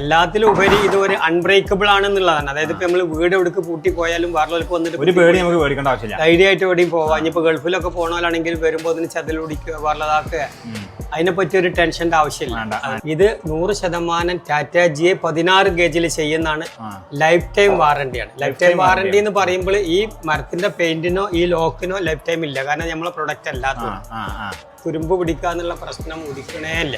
എല്ലാത്തിലും ഉപരി ഇത് ഒരു അൺബ്രേക്കബിൾ ആണെന്നുള്ളതാണ്. അതായത് ഇപ്പൊ നമ്മൾ വീട് എവിടേക്ക് പൂട്ടി പോയാലും വേറെ വന്നിട്ട് ഒരു പേടി നമുക്ക് പേടിക്കേണ്ട ആവശ്യമില്ല. ധൈര്യമായിട്ട് എവിടെയും പോവാം. ഇനിയിപ്പോ ഗൾഫിലൊക്കെ പോകണമെങ്കിൽ വരുമ്പോൾ അതിന് ചതിലൊടിക്കുക വേറെതാക്കുക അതിനെ പറ്റി ഒരു ടെൻഷന്റെ ആവശ്യമില്ല. ഇത് നൂറ് ശതമാനം ടാറ്റ ജിയെ പതിനാറ് ഗേജിൽ ചെയ്യുന്നതാണ് ലൈഫ് ടൈം വാറണ്ടിയാണ് ലൈഫ് ടൈം വാറണ്ടി എന്ന് പറയുമ്പോൾ ഈ മരത്തിന്റെ പെയിന്റിനോ ഈ ലോക്കിനോ ലൈഫ് ടൈം ഇല്ല. കാരണം നമ്മളെ പ്രൊഡക്റ്റ് അല്ലാത്തത്. ആ പിടിക്കാന്നുള്ള തുരുമ്പ് പിടിക്കുക എന്നുള്ള പ്രശ്നം ഉദിക്കണേ ഇല്ല.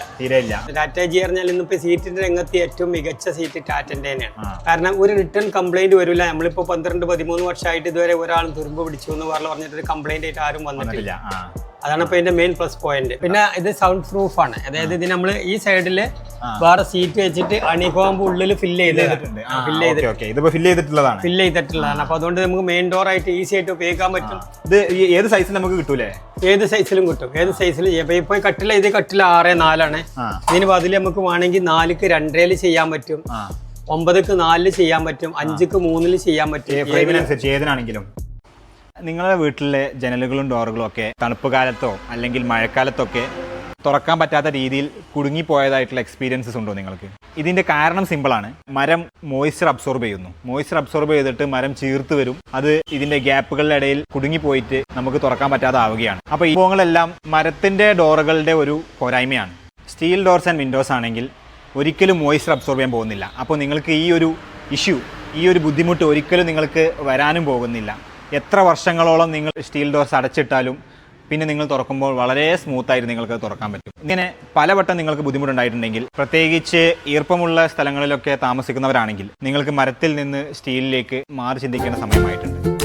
ടാറ്റ ജി പറഞ്ഞാൽ ഇന്നിപ്പോ സീറ്റിന്റെ രംഗത്ത് ഏറ്റവും മികച്ച സീറ്റ് ടാറ്റന്റെ തന്നെയാണ് കാരണം ഒരു റിട്ടേൺ കംപ്ലൈന്റ് വരില്ല നമ്മളിപ്പോ പന്ത്രണ്ട് പതിമൂന്ന് വർഷമായിട്ട് ഇതുവരെ ഒരാളും തുരുമ്പ് പിടിച്ചു എന്ന് പറഞ്ഞ് പറഞ്ഞിട്ട് ഒരു കംപ്ലൈന്റ് ആയിട്ട് ആരും വന്നിട്ടില്ല. അതാണ് ഇപ്പൊ ഇതിന്റെ മെയിൻ പ്ലസ് പോയിന്റ് പിന്നെ ഇത് സൗണ്ട് പ്രൂഫ് ആണ്. അതായത് ഇത് നമ്മൾ ഈ സൈഡിൽ. വേറെ സീറ്റ് വെച്ചിട്ട് അണിഹോമ്പ് ഉള്ളിൽ ഫില്ല് ചെയ്ത് ചെയ്തിട്ടുണ്ട്. ഫില്ല് ചെയ്തിട്ടുള്ളതാണ്. ഫില്ല് ചെയ്തിട്ടുള്ളതാണ്. അപ്പൊ അതുകൊണ്ട് നമുക്ക് മെയിൻ ഡോർ ആയിട്ട് ഈസി ആയിട്ട് ഉപയോഗിക്കാൻ പറ്റും. ഇത് ഏത് സൈസിൽ നമുക്ക് കിട്ടൂലേ? ഏത് സൈസിലും കിട്ടും. ഏത് സൈസിൽ ഇപ്പൊ കട്ടില ഇത് കട്ടില ആറ് നാലാണ്. ഇതിന് പതിൽ നമുക്ക് വേണമെങ്കിൽ നാലിക്ക് രണ്ടരയിൽ ചെയ്യാൻ പറ്റും. ഒമ്പതിക്ക് നാലിൽ ചെയ്യാൻ പറ്റും. അഞ്ചിക്ക് മൂന്നിൽ ചെയ്യാൻ പറ്റും. ഏതിനാണെങ്കിലും. നിങ്ങളുടെ വീട്ടിലെ ജനലുകളും ഡോറുകളും ഒക്കെ തണുപ്പ് കാലത്തോ അല്ലെങ്കിൽ മഴക്കാലത്തൊക്കെ തുറക്കാൻ പറ്റാത്ത രീതിയിൽ കുടുങ്ങിപ്പോയതായിട്ടുള്ള എക്സ്പീരിയൻസസ് ഉണ്ടോ നിങ്ങൾക്ക്? ഇതിന്റെ കാരണം സിമ്പിളാണ് മരം മോയ്സ്ചർ അബ്സോർബ് ചെയ്യുന്നു. മോയ്സ്ചർ അബ്സോർബ് ചെയ്തിട്ട് മരം ചീർത്ത് വരും. അത് ഇതിന്റെ ഗ്യാപ്പുകളുടെ ഇടയിൽ കുടുങ്ങിപ്പോയിട്ട് നമുക്ക് തുറക്കാൻ പറ്റാതെ ആവുകയാണ്. അപ്പോൾ ഈ സംഭവങ്ങളെല്ലാം മരത്തിന്റെ ഡോറുകളുടെ ഒരു പോരായ്മയാണ്. സ്റ്റീൽ ഡോർസ് ആൻഡ് വിൻഡോസ് ആണെങ്കിൽ ഒരിക്കലും മോയ്സ്ചർ അബ്സോർബ് ചെയ്യാൻ പോകുന്നില്ല. അപ്പോൾ നിങ്ങൾക്ക് ഈ ഒരു ഇഷ്യൂ ഈ ഒരു ബുദ്ധിമുട്ട് ഒരിക്കലും നിങ്ങൾക്ക് വരാനും പോകുന്നില്ല. എത്ര വർഷങ്ങളോളം നിങ്ങൾ സ്റ്റീൽ ഡോർസ് അടച്ചിട്ടാലും പിന്നെ നിങ്ങൾ തുറക്കുമ്പോൾ വളരെ സ്മൂത്തായിട്ട് നിങ്ങൾക്ക് തുറക്കാൻ പറ്റും. ഇങ്ങനെ പലവട്ടം നിങ്ങൾക്ക് ബുദ്ധിമുട്ടുണ്ടായിട്ടുണ്ടെങ്കിൽ പ്രത്യേകിച്ച് ഈർപ്പമുള്ള സ്ഥലങ്ങളിലൊക്കെ താമസിക്കുന്നവരാണെങ്കിൽ നിങ്ങൾക്ക് മരത്തിൽ നിന്ന് സ്റ്റീലിലേക്ക് മാറി ചിന്തിക്കേണ്ട സമയമായിട്ടുണ്ട്.